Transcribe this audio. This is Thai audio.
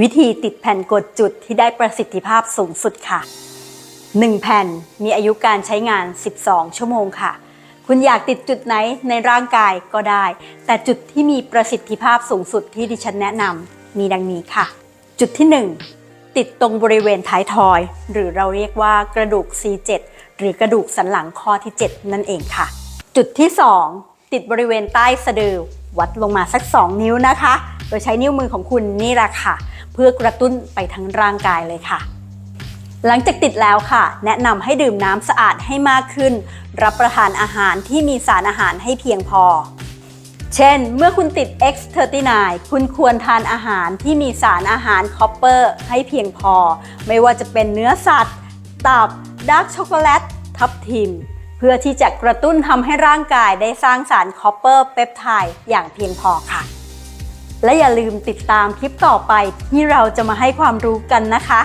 วิธีติดแผ่นกดจุดที่ได้ประสิทธิภาพสูงสุดค่ะ 1 แผ่นมีอายุการใช้งาน 12 ชั่วโมงค่ะ คุณอยากติดจุดไหนในร่างกายก็ได้ แต่จุดที่มีประสิทธิภาพสูงสุดที่ดิฉันแนะนำมีดังนี้ค่ะ จุดที่ 1 ติดตรงบริเวณท้ายทอย หรือเราเรียกว่ากระดูก C7 หรือกระดูกสันหลังข้อที่ 7 นั่นเองค่ะ จุดที่ 2 ติดบริเวณใต้สะดือวัดลงมาสัก 2 นิ้วนะคะ ดยใช้นิ้วมือของคุณนี่แหละค่ะ เพื่อกระตุ้นไปทั้งร่างกายเลยค่ะ หลังจากติดแล้วค่ะ แนะนำให้ดื่มน้ำสะอาดให้มากขึ้น รับประทานอาหารที่มีสารอาหารให้เพียงพอ เช่น เมื่อคุณติด X39 คุณควรทานอาหารที่มีสารอาหารคอปเปอร์ให้เพียงพอ ไม่ว่าจะเป็นเนื้อสัตว์ ตับดาร์กช็อกโกแลต ทับทิมเพื่อที่จะกระตุ้นทำให้ร่างกายได้สร้างสารคอปเปอร์เปปไทด์อย่างเพียงพอค่ะ และอย่าลืมติดตามคลิปต่อไปที่เราจะมาให้ความรู้กันนะคะ